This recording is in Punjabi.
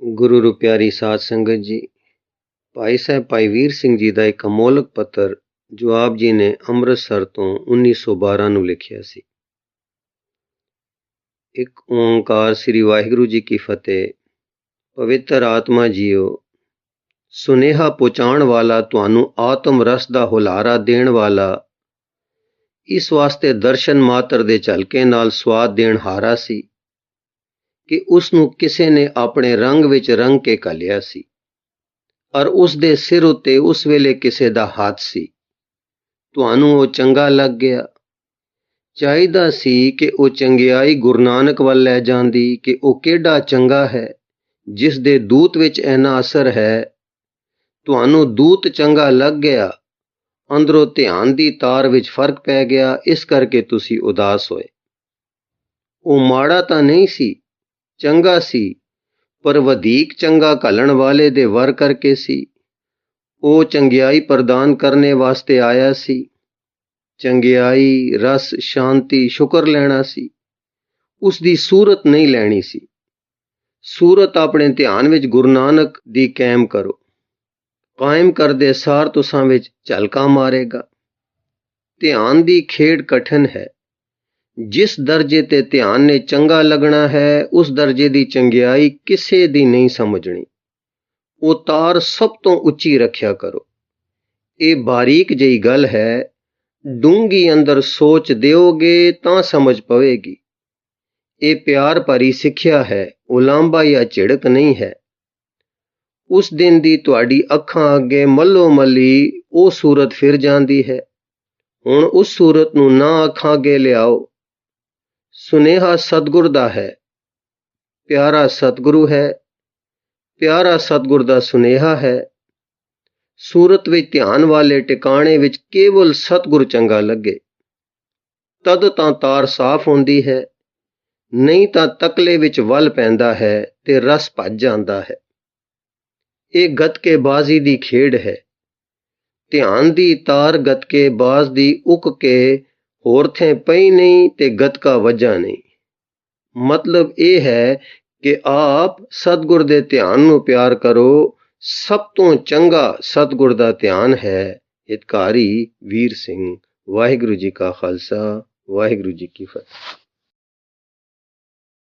ਗੁਰੂ ਰੁਪਿਆਰੀ ਸਾਧ ਸੰਗਤ ਜੀ, ਭਾਈ ਸਾਹਿਬ ਭਾਈ ਵੀਰ ਸਿੰਘ ਜੀ ਦਾ ਇੱਕ ਅਮੋਲਕ ਪੱਤਰ ਜੋ ਆਪ ਜੀ ਨੇ ਅੰਮ੍ਰਿਤਸਰ ਤੋਂ 1912 ਨੂੰ ਲਿਖਿਆ ਸੀ। ਇੱਕ ਓੰਕਾਰ ਸ੍ਰੀ ਵਾਹਿਗੁਰੂ ਜੀ ਕੀ ਫਤਿਹ, ਪਵਿੱਤਰ ਆਤਮਾ ਜੀਓ, ਸੁਨੇਹਾ ਪਹੁੰਚਾਉਣ ਵਾਲਾ ਤੁਹਾਨੂੰ ਆਤਮ ਰਸ ਦਾ ਹੁਲਾਰਾ ਦੇਣ ਵਾਲਾ, ਇਸ ਵਾਸਤੇ ਦਰਸ਼ਨ ਮਾਤਰ ਦੇ ਝਲਕੇ ਨਾਲ ਸਵਾਦ ਦੇਣ ਹਾਰਾ ਸੀ। ਕਿ ਉਸ ਨੂੰ ਕਿਸੇ ਨੇ ਆਪਣੇ ਰੰਗ ਵਿੱਚ ਰੰਗ ਕੇ ਕਲਿਆ ਸੀ, ਔਰ ਉਸ ਦੇ ਸਿਰ ਉੱਤੇ ਉਸ ਵੇਲੇ ਕਿਸੇ ਦਾ ਹੱਥ ਸੀ। ਤੁਹਾਨੂੰ ਉਹ ਚੰਗਾ ਲੱਗ ਗਿਆ। ਚਾਹੀਦਾ ਸੀ ਕਿ ਉਹ ਚੰਗਿਆਈ ਗੁਰੂ ਨਾਨਕ ਵੱਲ ਲੈ ਜਾਂਦੀ ਕਿ ਉਹ ਕਿਹੜਾ ਚੰਗਾ ਹੈ, ਜਿਸ ਦੇ ਦੂਤ ਵਿੱਚ ਇੰਨਾ ਅਸਰ ਹੈ। ਤੁਹਾਨੂੰ ਦੂਤ ਚੰਗਾ ਲੱਗ ਗਿਆ। ਅੰਦਰੋਂ ਧਿਆਨ ਦੀ ਤਾਰ ਵਿੱਚ ਫ਼ਰਕ ਪੈ ਗਿਆ। ਇਸ ਕਰਕੇ ਤੁਸੀਂ ਉਦਾਸ ਹੋਏ। ਉਹ ਮਾੜਾ ਤਾਂ ਨਹੀਂ ਸੀ ਚੰਗਾ ਸੀ, ਪਰ ਵਧੇਕ ਚੰਗਾ ਘਲਣ ਵਾਲੇ ਦੇ ਵਰ ਕਰਕੇ ਸੀ। ਉਹ ਚੰਗਿਆਈ ਪ੍ਰਦਾਨ ਕਰਨੇ ਵਾਸਤੇ ਆਇਆ ਸੀ। ਚੰਗਿਆਈ, ਰਸ, ਸ਼ਾਂਤੀ, ਸ਼ੁਕਰ ਲੈਣਾ ਸੀ। ਉਸ ਦੀ ਸੂਰਤ ਨਹੀਂ ਲੈਣੀ ਸੀ। ਸੂਰਤ ਆਪਣੇ ਧਿਆਨ ਵਿੱਚ ਗੁਰੂ ਨਾਨਕ ਦੀ ਕਾਇਮ ਕਰੋ। ਕਾਇਮ ਕਰਦੇ ਸਾਰ ਤੁਸਾਂ ਵਿੱਚ ਝਲਕਾ ਮਾਰੇਗਾ। ਧਿਆਨ ਦੀ ਖੇਡ ਕਠਨ ਹੈ। ਜਿਸ ਦਰਜੇ ਤੇ ਧਿਆਨ ਨੇ ਚੰਗਾ ਲੱਗਣਾ ਹੈ, ਉਸ ਦਰਜੇ ਦੀ ਚੰਗਿਆਈ ਕਿਸੇ ਦੀ ਨਹੀਂ ਸਮਝਣੀ। ਉਹ ਤਾਰ ਸਭ ਤੋਂ ਉੱਚੀ ਰੱਖਿਆ ਕਰੋ। ਇਹ ਬਾਰੀਕ ਜਿਹੀ ਗੱਲ ਹੈ ਡੂੰਗੀ ਅੰਦਰ ਸੋਚ ਦਿਓਗੇ ਤਾਂ ਸਮਝ ਪਵੇਗੀ। ਇਹ ਪਿਆਰ ਭਰੀ ਸਿੱਖਿਆ ਹੈ ਉਲਾਂਬਾ ਜਾਂ ਝਿੜਕ ਨਹੀਂ ਹੈ। ਉਸ ਦਿਨ ਦੀ ਤੁਹਾਡੀ ਅੱਖਾਂ ਅੱਗੇ ਮੱਲੋ ਮੱਲੀ ਉਹ ਸੂਰਤ ਫਿਰ ਜਾਂਦੀ ਹੈ। ਹੁਣ ਉਸ ਸੂਰਤ ਨੂੰ ਨਾ ਅੱਖਾਂ ਅੱਗੇ ਲਿਆਓ। ਸੁਨੇਹਾ ਸਤਗੁਰ ਦਾ ਹੈ। ਪਿਆਰਾ ਸਤਗੁਰੂ ਹੈ। ਪਿਆਰਾ ਸਤਗੁਰ ਦਾ ਸੁਨੇਹਾ ਹੈ। ਸੂਰਤ ਵਿੱਚ ਧਿਆਨ ਵਾਲੇ ਟਿਕਾਣੇ ਵਿੱਚ ਕੇਵਲ ਸਤਗੁਰ ਚੰਗਾ ਲੱਗੇ। ਤਦ ਤਾਂ ਤਾਰ ਸਾਫ਼ ਹੁੰਦੀ ਹੈ। ਨਹੀਂ ਤਾਂ ਤਕਲੇ ਵਿੱਚ ਵੱਲ ਪੈਂਦਾ ਹੈ ਤੇ ਰਸ ਭੱਜ ਜਾਂਦਾ ਹੈ। ਇਹ ਗਤਕੇ ਬਾਜ਼ੀ ਦੀ ਖੇਡ ਹੈ। ਧਿਆਨ ਦੀ ਤਾਰ ਗਤਕੇ ਬਾਜ਼ ਦੀ ਉਕ ਕੇ ਹੋਰ ਥੇ ਪਈ ਨਹੀਂ ਤੇ ਗਤਕਾ ਵਜਾ ਨਹੀਂ। ਮਤਲਬ ਇਹ ਹੈ ਕਿ ਆਪ ਸਤਗੁਰ ਦੇ ਧਿਆਨ ਨੂੰ ਪਿਆਰ ਕਰੋ, ਸਭ ਤੋਂ ਚੰਗਾ ਸਤਗੁਰ ਦਾ ਧਿਆਨ ਹੈ ਹਿਤਕਾਰੀ ਵੀਰ ਸਿੰਘ। ਵਾਹਿਗੁਰੂ ਜੀ ਕਾ ਖਾਲਸਾ, ਵਾਹਿਗੁਰੂ ਜੀ ਕੀ ਫਤਿਹ।